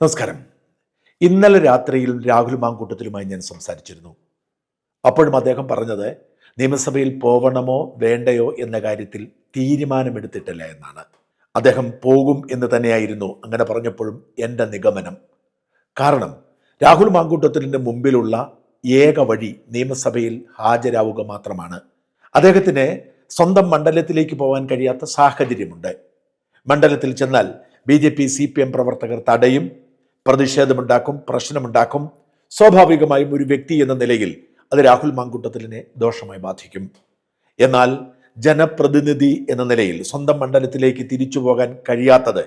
നമസ്കാരം. ഇന്നലെ രാത്രിയിൽ രാഹുൽ മാങ്കൂട്ടത്തിലുമായി ഞാൻ സംസാരിച്ചിരുന്നു. അപ്പോഴും അദ്ദേഹം പറഞ്ഞത് നിയമസഭയിൽ പോവണമോ വേണ്ടയോ എന്ന കാര്യത്തിൽ തീരുമാനമെടുത്തിട്ടില്ല എന്നാണ്. അദ്ദേഹം പോകും എന്ന് തന്നെയായിരുന്നു അങ്ങനെ പറഞ്ഞപ്പോഴും എന്റെ നിഗമനം. കാരണം രാഹുൽ മാങ്കൂട്ടത്തിലിന്റെ മുമ്പിലുള്ള ഏക വഴി നിയമസഭയിൽ ഹാജരാവുക മാത്രമാണ്. അദ്ദേഹത്തിന് സ്വന്തം മണ്ഡലത്തിലേക്ക് പോകാൻ കഴിയാത്ത സാഹചര്യമുണ്ട്. മണ്ഡലത്തിൽ ചെന്നാൽ B J P C P M പ്രവർത്തകർ തടയും പ്രതിഷേധമുണ്ടാക്കും പ്രശ്നമുണ്ടാക്കും. സ്വാഭാവികമായും ഒരു വ്യക്തി എന്ന നിലയിൽ അത് രാഹുൽ മാങ്കുട്ടത്തിലിനെ ദോഷമായി ബാധിക്കും. എന്നാൽ ജനപ്രതിനിധി എന്ന നിലയിൽ സ്വന്തം മണ്ഡലത്തിലേക്ക് തിരിച്ചു പോകാൻ കഴിയാത്തത്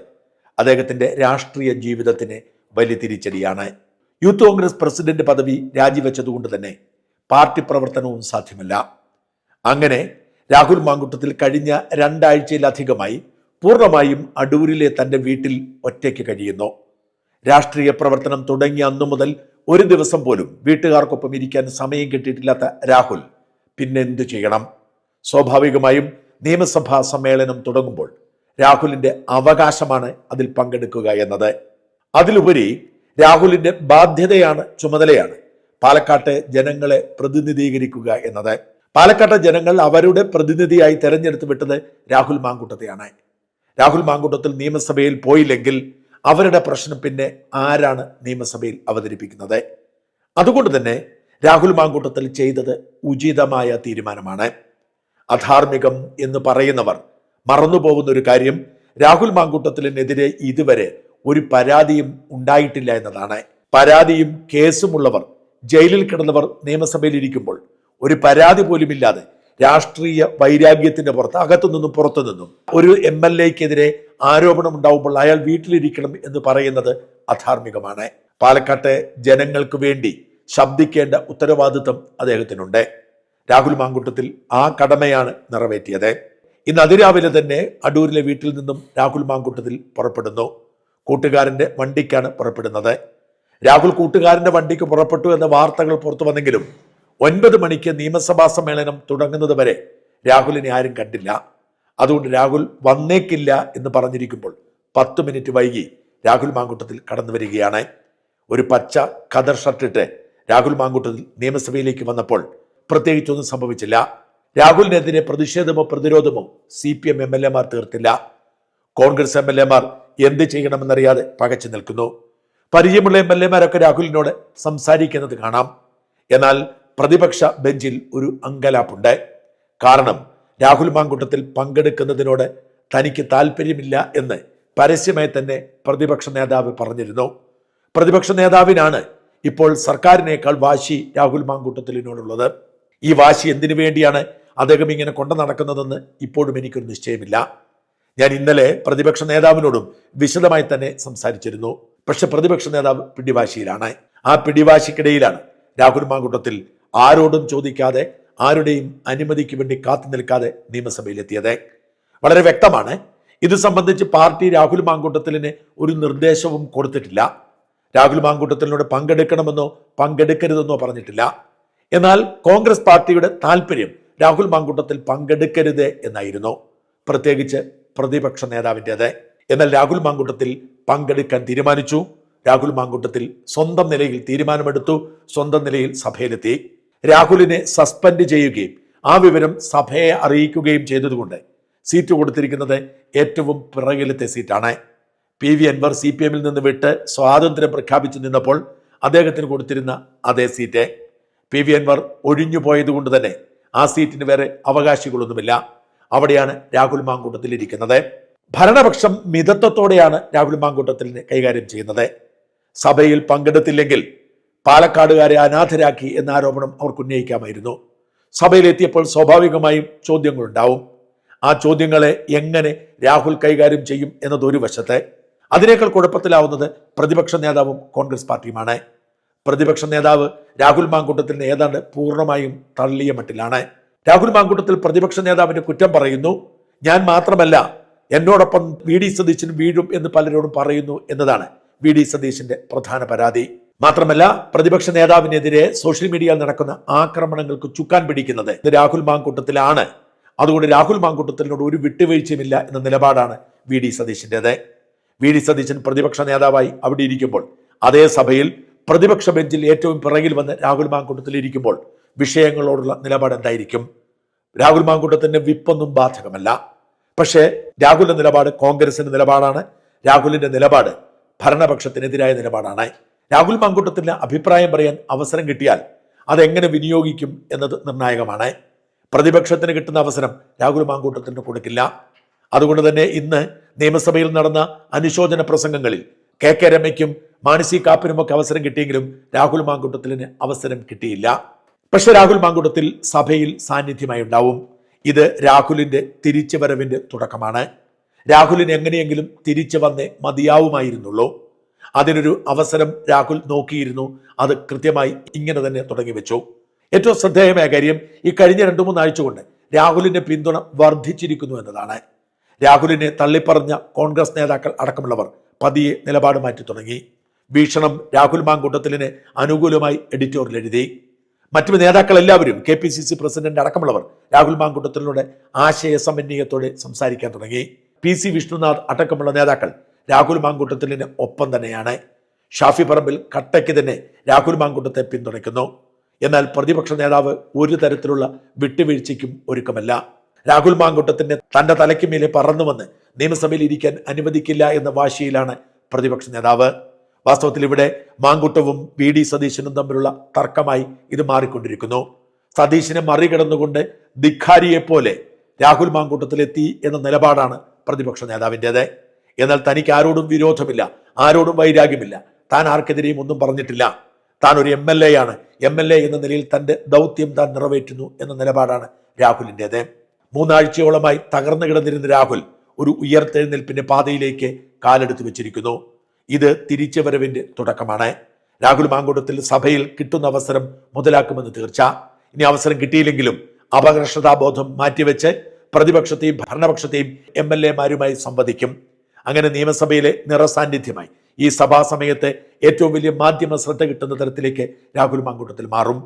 അദ്ദേഹത്തിന്റെ രാഷ്ട്രീയ ജീവിതത്തിന് വലിയ തിരിച്ചടിയാണ്. യൂത്ത് കോൺഗ്രസ് പ്രസിഡന്റ് പദവി രാജിവെച്ചതുകൊണ്ട് തന്നെ പാർട്ടി പ്രവർത്തനവും സാധ്യമല്ല. അങ്ങനെ രാഹുൽ മാങ്കുട്ടത്തിൽ കഴിഞ്ഞ രണ്ടാഴ്ചയിലധികമായി പൂർണമായും അടൂരിലെ തന്റെ വീട്ടിൽ ഒറ്റയ്ക്ക് കഴിയുന്നു. രാഷ്ട്രീയ പ്രവർത്തനം തുടങ്ങിയ അന്നു മുതൽ ഒരു ദിവസം പോലും വീട്ടുകാർക്കൊപ്പം ഇരിക്കാൻ സമയം കിട്ടിയിട്ടില്ലാത്ത രാഹുൽ പിന്നെ എന്തു ചെയ്യണം? സ്വാഭാവികമായും നിയമസഭാ സമ്മേളനം തുടങ്ങുമ്പോൾ രാഹുലിന്റെ അവകാശമാണ് അതിൽ പങ്കെടുക്കുക എന്നത്. അതിലുപരി രാഹുലിന്റെ ബാധ്യതയാണ് ചുമതലയാണ് പാലക്കാട്ടെ ജനങ്ങളെ പ്രതിനിധീകരിക്കുക എന്നത്. പാലക്കാട്ടെ ജനങ്ങൾ അവരുടെ പ്രതിനിധിയായി തെരഞ്ഞെടുത്ത് വിട്ടത് രാഹുൽ മാങ്കൂട്ടത്തെയാണ്. രാഹുൽ മാങ്കൂട്ടത്തിൽ നിയമസഭയിൽ പോയില്ലെങ്കിൽ അവരുടെ പ്രശ്നം പിന്നെ ആരാണ് നിയമസഭയിൽ അവതരിപ്പിക്കുന്നത്? അതുകൊണ്ട് തന്നെ രാഹുൽ മാങ്കൂട്ടത്തിൽ ചെയ്തത് ഉചിതമായ തീരുമാനമാണ്. അധാർമികം എന്ന് പറയുന്നവർ മറന്നുപോകുന്ന ഒരു കാര്യം രാഹുൽ മാങ്കൂട്ടത്തിനെതിരെ ഇതുവരെ ഒരു പരാതിയും ഉണ്ടായിട്ടില്ല എന്നതാണ്. പരാതിയും കേസുമുള്ളവർ ജയിലിൽ കിടന്നവർ നിയമസഭയിൽ ഇരിക്കുമ്പോൾ ഒരു പരാതി പോലുമില്ലാതെ രാഷ്ട്രീയ വൈരാഗ്യത്തിന്റെ പുറത്ത് അകത്തു നിന്നും പുറത്തു നിന്നും ഒരു എം എൽ എക്കെതിരെ ആരോപണം ഉണ്ടാവുമ്പോൾ അയാൾ വീട്ടിലിരിക്കണം എന്ന് പറയുന്നത് അധാർമികമാണ്. പാലക്കാട്ടെ ജനങ്ങൾക്ക് വേണ്ടി ശബ്ദിക്കേണ്ട ഉത്തരവാദിത്വം അദ്ദേഹത്തിനുണ്ട്. രാഹുൽ മാങ്കുട്ടത്തിൽ ആ കടമയാണ് നിറവേറ്റിയത്. ഇന്ന് അതിരാവിലെ തന്നെ അടൂരിലെ വീട്ടിൽ നിന്നും രാഹുൽ മാങ്കുട്ടത്തിൽ പുറപ്പെടുന്നു. കൂട്ടുകാരന്റെ വണ്ടിക്കാണ് പുറപ്പെടുന്നത്. രാഹുൽ കൂട്ടുകാരന്റെ വണ്ടിക്ക് പുറപ്പെട്ടു എന്ന വാർത്തകൾ പുറത്തു വന്നെങ്കിലും ഒൻപത് മണിക്ക് നിയമസഭാ സമ്മേളനം തുടങ്ങുന്നത് വരെ രാഹുലിനെ ആരും കണ്ടില്ല. അതുകൊണ്ട് രാഹുൽ വന്നേക്കില്ല എന്ന് പറഞ്ഞിരിക്കുമ്പോൾ പത്ത് മിനിറ്റ് വൈകി രാഹുൽ മാങ്കൂട്ടത്തിൽ കടന്നു വരികയാണ്. ഒരു പച്ച കദർ ഷർട്ടിട്ട് രാഹുൽ മാങ്കൂട്ടത്തിൽ നിയമസഭയിലേക്ക് വന്നപ്പോൾ പ്രത്യേകിച്ചൊന്നും സംഭവിച്ചില്ല. രാഹുലിനെതിരെ പ്രതിഷേധമോ പ്രതിരോധമോ C P M M L എമാർ തീർത്തില്ല. കോൺഗ്രസ് എം എൽ എമാർ എന്ത് ചെയ്യണമെന്നറിയാതെ പകച്ചു നിൽക്കുന്നു. പരിചയമുള്ള എം എൽ എമാരൊക്കെ രാഹുലിനോട് സംസാരിക്കുന്നത് കാണാം. എന്നാൽ പ്രതിപക്ഷ ബെഞ്ചിൽ ഒരു അങ്കലാപ്പുണ്ട്. കാരണം രാഹുൽ മാങ്കൂട്ടത്തിൽ പങ്കെടുക്കുന്നതിനോട് തനിക്ക് താല്പര്യമില്ല എന്ന് പരസ്യമായി തന്നെ പ്രതിപക്ഷ നേതാവ് പറഞ്ഞിരുന്നു. പ്രതിപക്ഷ നേതാവിനാണ് ഇപ്പോൾ സർക്കാരിനേക്കാൾ വാശി രാഹുൽ മാങ്കൂട്ടത്തിലിനോടുള്ളത്. ഈ വാശി എന്തിനു വേണ്ടിയാണ് അദ്ദേഹം ഇങ്ങനെ കൊണ്ടു നടക്കുന്നതെന്ന് ഇപ്പോഴും എനിക്കൊരു നിശ്ചയമില്ല. ഞാൻ ഇന്നലെ പ്രതിപക്ഷ നേതാവിനോടും വിശദമായി തന്നെ സംസാരിച്ചിരുന്നു. പക്ഷെ പ്രതിപക്ഷ നേതാവ് പിടിവാശിയിലാണ്. ആ പിടിവാശിക്കിടയിലാണ് രാഹുൽ മാങ്കൂട്ടത്തിൽ ആരോടും ചോദിക്കാതെ ആരുടെയും അനുമതിക്ക് വേണ്ടി കാത്തു നിൽക്കാതെ നിയമസഭയിലെത്തിയത്. വളരെ വ്യക്തമാണ്. ഇത് സംബന്ധിച്ച് പാർട്ടി രാഹുൽ മാങ്കൂട്ടത്തിലിന് ഒരു നിർദ്ദേശവും കൊടുത്തിട്ടില്ല. രാഹുൽ മാങ്കൂട്ടത്തിലിനോട് പങ്കെടുക്കണമെന്നോ പങ്കെടുക്കരുതെന്നോ പറഞ്ഞിട്ടില്ല. എന്നാൽ കോൺഗ്രസ് പാർട്ടിയുടെ താല്പര്യം രാഹുൽ മാങ്കൂട്ടത്തിൽ പങ്കെടുക്കരുത് എന്നായിരുന്നു. പ്രത്യേകിച്ച് പ്രതിപക്ഷ നേതാവിന്റെത്. എന്നാൽ രാഹുൽ മാങ്കൂട്ടത്തിൽ പങ്കെടുക്കാൻ തീരുമാനിച്ചു. രാഹുൽ മാങ്കൂട്ടത്തിൽ സ്വന്തം നിലയിൽ തീരുമാനമെടുത്തു. സ്വന്തം നിലയിൽ സഭയിലെത്തി. രാഹുലിനെ സസ്പെൻഡ് ചെയ്യുകയും ആ വിവരം സഭയെ അറിയിക്കുകയും ചെയ്തതുകൊണ്ട് സീറ്റ് കൊടുത്തിരിക്കുന്നത് ഏറ്റവും പിറകിലത്തെ സീറ്റാണ്. P V Anvar C P എമ്മിൽ നിന്ന് വിട്ട് സ്വാതന്ത്ര്യം പ്രഖ്യാപിച്ചു നിന്നപ്പോൾ അദ്ദേഹത്തിന് കൊടുത്തിരുന്ന അതേ സീറ്റ്. പി വി അൻവർ ഒഴിഞ്ഞു പോയതുകൊണ്ട് തന്നെ ആ സീറ്റിന് വേറെ അവകാശികളൊന്നുമില്ല. അവിടെയാണ് രാഹുൽ മാങ്കൂട്ടത്തിൽ ഇരിക്കുന്നത് ഭരണപക്ഷം മിതത്വത്തോടെയാണ് രാഹുൽ മാങ്കൂട്ടത്തിൽ കൈകാര്യം ചെയ്യുന്നത്. സഭയിൽ പങ്കെടുത്തില്ലെങ്കിൽ പാലക്കാടുകാരെ അനാഥരാക്കി എന്ന ആരോപണം അവർക്ക് ഉന്നയിക്കാമായിരുന്നു. സഭയിലെത്തിയപ്പോൾ സ്വാഭാവികമായും ചോദ്യങ്ങളുണ്ടാവും. ആ ചോദ്യങ്ങളെ എങ്ങനെ രാഹുൽ കൈകാര്യം ചെയ്യും എന്നത് ഒരു വശത്തെ അതിനേക്കാൾ കുഴപ്പത്തിലാവുന്നത് പ്രതിപക്ഷ നേതാവും കോൺഗ്രസ് പാർട്ടിയുമാണ്. പ്രതിപക്ഷ നേതാവ് രാഹുൽ മാങ്കൂട്ടത്തിന് ഏതാണ്ട് പൂർണമായും തള്ളിയ മട്ടിലാണ്. രാഹുൽ മാങ്കൂട്ടത്തിൽ പ്രതിപക്ഷ നേതാവിന്റെ കുറ്റം പറയുന്നു. ഞാൻ മാത്രമല്ല എന്നോടൊപ്പം വി ഡി സതീശൻ വീഴും എന്ന് പലരോടും പറയുന്നു എന്നതാണ് വി ഡി സതീശന്റെ പ്രധാന പരാതി. മാത്രമല്ല പ്രതിപക്ഷ നേതാവിനെതിരെ സോഷ്യൽ മീഡിയയിൽ നടക്കുന്ന ആക്രമണങ്ങൾക്ക് ചുക്കാൻ പിടിക്കുന്നത് രാഹുൽ മാങ്കൂട്ടത്തിലാണ്. അതുകൊണ്ട് രാഹുൽ മാങ്കൂട്ടത്തിനോട് ഒരു വിട്ടുവീഴ്ചയുമില്ല എന്ന നിലപാടാണ് വി ഡി സതീശിന്റെത് വി ഡി സതീശൻ പ്രതിപക്ഷ നേതാവായി അവിടെ ഇരിക്കുമ്പോൾ അതേ സഭയിൽ പ്രതിപക്ഷ ബെഞ്ചിൽ ഏറ്റവും പിറകിൽ വന്ന് രാഹുൽ മാങ്കൂട്ടത്തിൽ ഇരിക്കുമ്പോൾ വിഷയങ്ങളോടുള്ള നിലപാട് എന്തായിരിക്കും? രാഹുൽ മാങ്കൂട്ടത്തിന്റെ വിപ്പൊന്നും ബാധകമല്ല. പക്ഷേ രാഹുലിന്റെ നിലപാട് കോൺഗ്രസിന്റെ നിലപാടാണ്. രാഹുലിന്റെ നിലപാട് ഭരണപക്ഷത്തിനെതിരായ നിലപാടാണ്. രാഹുൽ മാങ്കൂട്ടത്തിന് അഭിപ്രായം പറയാൻ അവസരം കിട്ടിയാൽ അതെങ്ങനെ വിനിയോഗിക്കും എന്നത് നിർണായകമാണ്. പ്രതിപക്ഷത്തിന് കിട്ടുന്ന അവസരം രാഹുൽ മാങ്കൂട്ടത്തിന് കൊടുക്കില്ല. അതുകൊണ്ട് തന്നെ ഇന്ന് നിയമസഭയിൽ നടന്ന അനുശോചന പ്രസംഗങ്ങളിൽ കെ കെ രമയ്ക്കും മാനസി കാപ്പിനുമൊക്കെ അവസരം കിട്ടിയെങ്കിലും രാഹുൽ മാങ്കൂട്ടത്തിന് അവസരം കിട്ടിയില്ല. പക്ഷെ രാഹുൽ മാങ്കൂട്ടത്തിൽ സഭയിൽ സാന്നിധ്യമായി ഉണ്ടാവും. ഇത് രാഹുലിന്റെ തിരിച്ചുവരവിന്റെ തുടക്കമാണ്. രാഹുലിന് എങ്ങനെയെങ്കിലും തിരിച്ചു വന്നേ മതിയാവുമായിരുന്നുള്ളൂ. അതിനൊരു അവസരം രാഹുൽ നോക്കിയിരുന്നു. അത് കൃത്യമായി ഇങ്ങനെ തന്നെ തുടങ്ങി വെച്ചു. ഏറ്റവും ശ്രദ്ധേയമായ കാര്യം ഈ കഴിഞ്ഞ രണ്ടു മൂന്നാഴ്ച കൊണ്ട് രാഹുലിന്റെ പിന്തുണ വർദ്ധിച്ചിരിക്കുന്നു എന്നതാണ്. രാഹുലിനെ തള്ളിപ്പറഞ്ഞ കോൺഗ്രസ് നേതാക്കൾ അടക്കമുള്ളവർ പതിയെ നിലപാട് മാറ്റി തുടങ്ങി. വീക്ഷണം രാഹുൽ മാങ്കൂട്ടത്തിലിന് അനുകൂലമായി എഡിറ്റോറിയൽ എഴുതി. മറ്റു നേതാക്കൾ എല്ലാവരും K P C C president അടക്കമുള്ളവർ രാഹുൽ മാങ്കൂട്ടത്തിലൂടെ ആശയ സമന്വയത്തോടെ സംസാരിക്കാൻ തുടങ്ങി. പി സി വിഷ്ണുനാഥ് അടക്കമുള്ള നേതാക്കൾ രാഹുൽ മാങ്കൂട്ടത്തിലിന് ഒപ്പം തന്നെയാണ്. ഷാഫി പറമ്പിൽ കട്ടയ്ക്ക് തന്നെ രാഹുൽ മാങ്കൂട്ടത്തെ പിന്തുണയ്ക്കുന്നു. എന്നാൽ പ്രതിപക്ഷ നേതാവ് ഒരു തരത്തിലുള്ള വിട്ടുവീഴ്ചയ്ക്കും ഒരുക്കമല്ല. രാഹുൽ മാങ്കൂട്ടത്തിന്റെ തന്റെ തലയ്ക്ക് മേലെ പറന്നു വന്ന് നിയമസഭയിൽ ഇരിക്കാൻ അനുവദിക്കില്ല എന്ന വാശിയിലാണ് പ്രതിപക്ഷ നേതാവ്. വാസ്തവത്തിൽ ഇവിടെ മാങ്കൂട്ടവും വി ഡി സതീശനും തമ്മിലുള്ള തർക്കമായി ഇത് മാറിക്കൊണ്ടിരിക്കുന്നു. സതീശനെ മറികടന്നുകൊണ്ട് ധിഖാരിയെപ്പോലെ രാഹുൽ മാങ്കൂട്ടത്തിലെത്തി എന്ന നിലപാടാണ് പ്രതിപക്ഷ നേതാവിന്റെത്. എന്നാൽ തനിക്ക് ആരോടും വിരോധമില്ല ആരോടും വൈരാഗ്യമില്ല. താൻ ആർക്കെതിരെയും ഒന്നും പറഞ്ഞിട്ടില്ല. താൻ ഒരു എം എൽ എ ആണ്. എം എൽ എ എന്ന നിലയിൽ തന്റെ ദൗത്യം താൻ നിറവേറ്റുന്നു എന്ന നിലപാടാണ് രാഹുലിന്റെത്. മൂന്നാഴ്ചയോളമായി തകർന്നു കിടന്നിരുന്ന രാഹുൽ ഒരു ഉയർത്തെഴുന്നേൽപ്പിന്റെ പാതയിലേക്ക് കാലെടുത്ത് വെച്ചിരിക്കുന്നു. ഇത് തിരിച്ചുവരവിന്റെ തുടക്കമാണ്. രാഹുൽ മാങ്കൂട്ടത്തിൽ സഭയിൽ കിട്ടുന്ന അവസരം മുതലാക്കുമെന്ന് തീർച്ച. ഇനി അവസരം കിട്ടിയില്ലെങ്കിലും അപകർഷതാബോധം മാറ്റിവെച്ച് പ്രതിപക്ഷത്തെയും ഭരണപക്ഷത്തെയും എം എൽ എമാരുമായി സംവദിക്കും. അങ്ങനെ നിയമസഭയിലെ നിറസാന്നിധ്യമായി. ഈ സഭാ സമയത്തെ ഏറ്റവും വലിയ മാധ്യമ ശ്രദ്ധ കിട്ടുന്ന തരത്തിലേക്ക് രാഹുൽ മാങ്കൂട്ടത്തിൽ മാറും.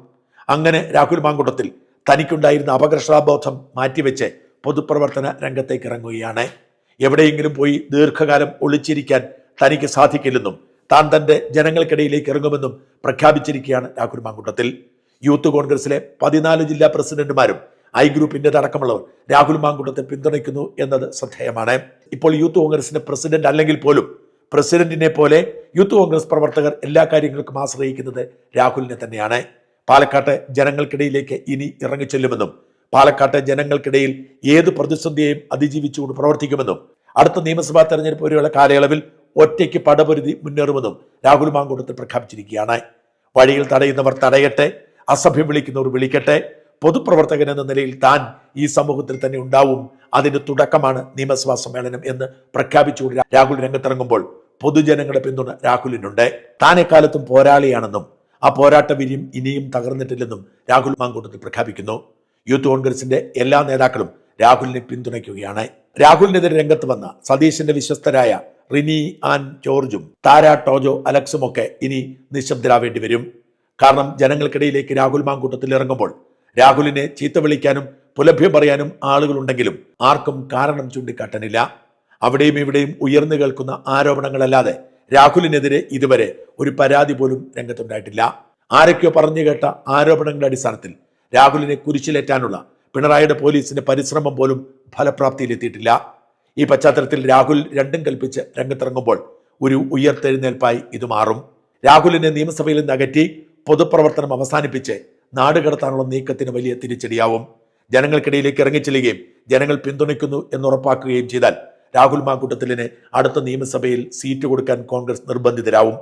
അങ്ങനെ രാഹുൽ മാങ്കൂട്ടത്തിൽ തനിക്കുണ്ടായിരുന്ന അപകർഷാബോധം മാറ്റിവെച്ച് പൊതുപ്രവർത്തന രംഗത്തേക്ക് ഇറങ്ങുകയാണ്. എവിടെയെങ്കിലും പോയി ദീർഘകാലം ഒളിച്ചിരിക്കാൻ തനിക്ക് സാധിക്കില്ലെന്നും താൻ തന്റെ ജനങ്ങൾക്കിടയിലേക്ക് ഇറങ്ങുമെന്നും പ്രഖ്യാപിച്ചിരിക്കുകയാണ് രാഹുൽ മാങ്കൂട്ടത്തിൽ. യൂത്ത് കോൺഗ്രസിലെ പതിനാല് ജില്ലാ പ്രസിഡന്റുമാരും ഐ ഗ്രൂപ്പിന്റെ അടക്കമുള്ളവർ രാഹുൽ മാങ്കൂട്ടത്തെ പിന്തുണയ്ക്കുന്നു എന്നത് ശ്രദ്ധേയമാണ്. ഇപ്പോൾ യൂത്ത് കോൺഗ്രസിന്റെ പ്രസിഡന്റ് അല്ലെങ്കിൽ പോലും പ്രസിഡന്റിനെ പോലെ യൂത്ത് കോൺഗ്രസ് പ്രവർത്തകർ എല്ലാ കാര്യങ്ങൾക്കും ആശ്രയിക്കുന്നത് രാഹുലിനെ തന്നെയാണ്. പാലക്കാട്ടെ ജനങ്ങൾക്കിടയിലേക്ക് ഇനി ഇറങ്ങിച്ചെല്ലുമെന്നും പാലക്കാട്ടെ ജനങ്ങൾക്കിടയിൽ ഏത് പ്രതിസന്ധിയെയും അതിജീവിച്ചുകൊണ്ട് പ്രവർത്തിക്കുമെന്നും അടുത്ത നിയമസഭാ തെരഞ്ഞെടുപ്പ് വരെയുള്ള കാലയളവിൽ ഒറ്റയ്ക്ക് പടപൊരുതി മുന്നേറുമെന്നും രാഹുൽ മാങ്കൂട്ടത്തിൽ പ്രഖ്യാപിച്ചിരിക്കുകയാണ്. വഴിയിൽ തടയുന്നവർ തടയട്ടെ അസഭ്യം വിളിക്കുന്നവർ വിളിക്കട്ടെ പൊതുപ്രവർത്തകൻ എന്ന നിലയിൽ താൻ ഈ സമൂഹത്തിൽ തന്നെ ഉണ്ടാവും. അതിന്റെ തുടക്കമാണ് നിയമസഭാ സമ്മേളനം എന്ന് പ്രഖ്യാപിച്ചുകൊണ്ട് രാഹുൽ രംഗത്തിറങ്ങുമ്പോൾ പൊതുജനങ്ങളുടെ പിന്തുണ രാഹുലിനുണ്ട്. താൻ എക്കാലത്തും പോരാളിയാണെന്നും ആ പോരാട്ട വിരിയും ഇനിയും തകർന്നിട്ടില്ലെന്നും രാഹുൽ മാങ്കൂട്ടത്തിൽ പ്രഖ്യാപിക്കുന്നു. യൂത്ത് കോൺഗ്രസിന്റെ എല്ലാ നേതാക്കളും രാഹുലിനെ പിന്തുണയ്ക്കുകയാണ്. രാഹുലിനെതിരെ രംഗത്ത് വന്ന സതീശന്റെ വിശ്വസ്തരായ റിനി ആൻ ജോർജും താര ടോജോ അലക്സും ഒക്കെ ഇനി നിശബ്ദരാവേണ്ടി വരും. കാരണം ജനങ്ങൾക്കിടയിലേക്ക് രാഹുൽ മാങ്കൂട്ടത്തിൽ ഇറങ്ങുമ്പോൾ രാഹുലിനെ ചീത്ത വിളിക്കാനും പുലഭ്യം പറയാനും ആളുകളുണ്ടെങ്കിലും ആർക്കും കാരണം ചൂണ്ടിക്കാട്ടാനില്ല. അവിടെയും ഇവിടെയും ഉയർന്നു കേൾക്കുന്ന ആരോപണങ്ങളല്ലാതെ രാഹുലിനെതിരെ ഇതുവരെ ഒരു പരാതി പോലും രംഗത്തുണ്ടായിട്ടില്ല. ആരൊക്കെയോ പറഞ്ഞു കേട്ട ആരോപണങ്ങളുടെ അടിസ്ഥാനത്തിൽ രാഹുലിനെ കുരിശിലേറ്റാനുള്ള പിണറായിയുടെ പോലീസിന്റെ പരിശ്രമം പോലും ഫലപ്രാപ്തിയിലെത്തിയിട്ടില്ല. ഈ പശ്ചാത്തലത്തിൽ രാഹുൽ രണ്ടും കൽപ്പിച്ച് രംഗത്തിറങ്ങുമ്പോൾ ഒരു ഉയർത്തെഴുന്നേൽപ്പായി ഇത് മാറും. രാഹുലിനെ നിയമസഭയിൽ നിന്ന് അകറ്റി പൊതുപ്രവർത്തനം അവസാനിപ്പിച്ച് നാട് കടത്താനുള്ള നീക്കത്തിന് വലിയ തിരിച്ചടിയാവും. ജനങ്ങൾക്കിടയിലേക്ക് ഇറങ്ങിച്ചെല്ലുകയും ജനങ്ങൾ പിന്തുണയ്ക്കുന്നു എന്നുറപ്പാക്കുകയും ചെയ്താൽ രാഹുൽ മാക്കൂട്ടത്തിലിന് അടുത്ത നിയമസഭയിൽ സീറ്റ് കൊടുക്കാൻ കോൺഗ്രസ് നിർബന്ധിതരാവും.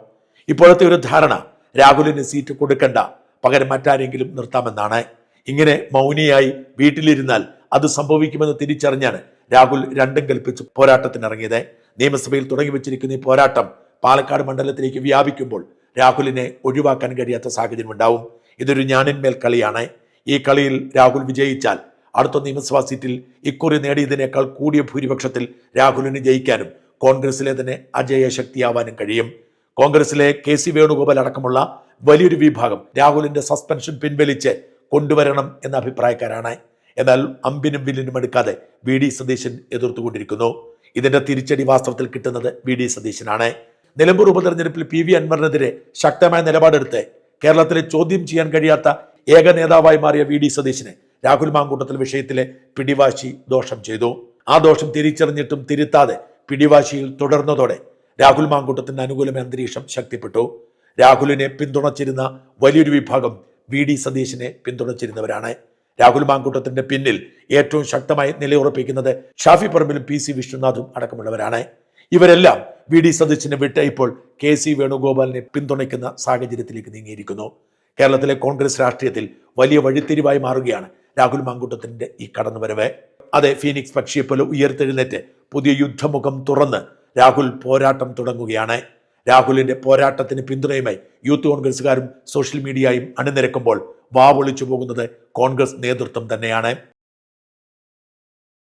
ഇപ്പോഴത്തെ ഒരു ധാരണ രാഹുലിന് സീറ്റ് കൊടുക്കണ്ട പകരം മറ്റാരെങ്കിലും നിർത്താമെന്നാണ്. ഇങ്ങനെ മൗനിയായി വീട്ടിലിരുന്നാൽ അത് സംഭവിക്കുമെന്ന് തിരിച്ചറിഞ്ഞാണ് രാഹുൽ രണ്ടും കൽപ്പിച്ച് പോരാട്ടത്തിനിറങ്ങിയത്. നിയമസഭയിൽ തുടങ്ങി വെച്ചിരിക്കുന്ന ഈ പോരാട്ടം പാലക്കാട് മണ്ഡലത്തിലേക്ക് വ്യാപിക്കുമ്പോൾ രാഹുലിനെ ഒഴിവാക്കാൻ കഴിയാത്ത സാഹചര്യം ഉണ്ടാവും ഇതൊരു ഞാനിന്മേൽ കളിയാണ്. ഈ കളിയിൽ രാഹുൽ വിജയിച്ചാൽ അടുത്ത നിയമസഭാ സീറ്റിൽ ഇക്കുറി നേടിയതിനേക്കാൾ കൂടിയ ഭൂരിപക്ഷത്തിൽ രാഹുലിന് ജയിക്കാനും കോൺഗ്രസിലെ തന്നെ അജയ ശക്തിയാവാനും കഴിയും. കോൺഗ്രസിലെ കെ സി വേണുഗോപാൽ അടക്കമുള്ള വലിയൊരു വിഭാഗം രാഹുലിന്റെ സസ്പെൻഷൻ പിൻവലിച്ച് കൊണ്ടുവരണം എന്ന അഭിപ്രായക്കാരാണ്. എന്നാൽ അമ്പിനും വില്ലിനും എടുക്കാതെ വി ഡി സതീശൻ എതിർത്തുകൊണ്ടിരിക്കുന്നു. ഇതിന്റെ തിരിച്ചടി വാസ്തവത്തിൽ കിട്ടുന്നത് വി ഡി സതീശനാണ്. നിലമ്പൂർ ഉപതെരഞ്ഞെടുപ്പിൽ പി വി അൻവറിനെതിരെ ശക്തമായ നിലപാടെടുത്ത് കേരളത്തിലെ ചോദ്യം ചെയ്യാൻ കഴിയാത്ത ഏക നേതാവായി മാറിയ വി ഡി സതീശനെ രാഹുൽ മാങ്കൂട്ടത്തിൽ വിഷയത്തിലെ പിടിവാശി ദോഷം ചെയ്തു. ആ ദോഷം തിരിച്ചറിഞ്ഞിട്ടും തിരുത്താതെ പിടിവാശിയിൽ തുടർന്നതോടെ രാഹുൽ മാങ്കൂട്ടത്തിന് അനുകൂലമായ അന്തരീക്ഷം ശക്തിപ്പെട്ടു. രാഹുലിനെ പിന്തുണച്ചിരുന്ന വലിയൊരു വിഭാഗം വി ഡി സതീശനെ പിന്തുണച്ചിരുന്നവരാണ്. രാഹുൽ മാങ്കൂട്ടത്തിന്റെ പിന്നിൽ ഏറ്റവും ശക്തമായി നിലയുറപ്പിക്കുന്നത് ഷാഫി പറമ്പിലും പി സി വിഷ്ണുനാഥും അടക്കമുള്ളവരാണ്. ഇവരെല്ലാം വി ഡി സതീശനെ വിട്ട് ഇപ്പോൾ കെ സി വേണുഗോപാലിനെ പിന്തുണയ്ക്കുന്ന സാഹചര്യത്തിലേക്ക് നീങ്ങിയിരിക്കുന്നു. കേരളത്തിലെ കോൺഗ്രസ് രാഷ്ട്രീയത്തിൽ വലിയ വഴിത്തിരിവായി മാറുകയാണ് രാഹുൽ മാങ്കൂട്ടത്തിന്റെ ഈ കടന്നുവരവ്. അതെ ഫീനിക്സ് പക്ഷിയെ പോലെ ഉയർത്തെഴുന്നേറ്റ് പുതിയ യുദ്ധമുഖം തുറന്ന് രാഹുൽ പോരാട്ടം തുടങ്ങുകയാണ്. രാഹുലിന്റെ പോരാട്ടത്തിന് പിന്തുണയുമായി യൂത്ത് കോൺഗ്രസുകാരും സോഷ്യൽ മീഡിയയും അണിനിരക്കുമ്പോൾ വാവൊളിച്ചു പോകുന്നത് കോൺഗ്രസ് നേതൃത്വം തന്നെയാണ്.